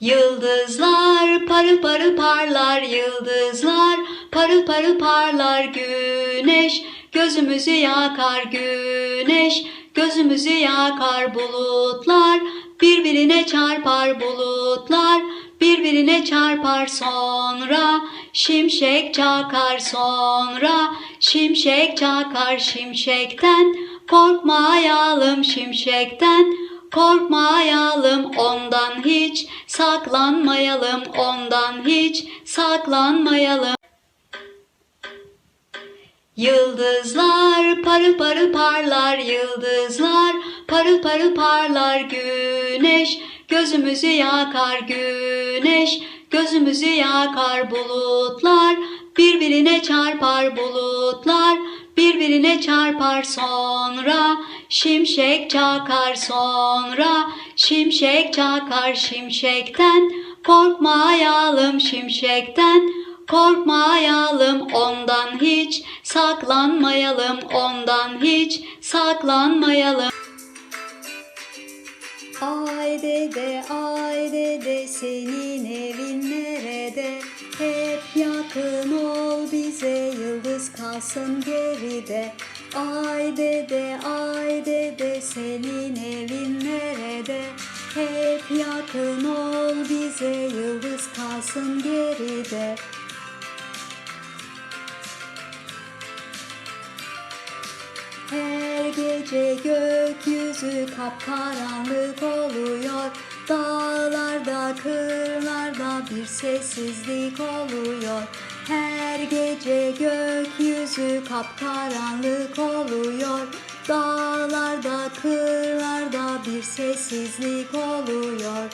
Yıldızlar parıl parıl parlar yıldızlar parıl parıl parlar. Güneş gözümüzü yakar güneş gözümüzü yakar. Bulutlar birbirine çarpar bulutlar birbirine çarpar. Sonra şimşek çakar sonra şimşek çakar. Şimşekten korkmayalım şimşekten korkmayalım ondan hiç saklanmayalım ondan hiç saklanmayalım. Yıldızlar parıl parıl parlar yıldızlar parıl parıl parlar. Güneş gözümüzü yakar güneş gözümüzü yakar. Bulutlar birbirine çarpar bulutlar birbirine çarpar sonra şimşek çakar sonra şimşek çakar şimşekten korkmayalım şimşekten korkmayalım ondan hiç saklanmayalım ondan hiç saklanmayalım. Ay dede ay dede senin evin bize yıldız kalsın geride. Ay dede ay dede senin evin nerede? Hep yakın ol bize yıldız kalsın geride. Her gece gökyüzü kapkaranlık oluyor. Dağlarda, kırlarda bir sessizlik oluyor gece gökyüzü kapkaranlık oluyor. Dağlarda, kırlarda bir sessizlik oluyor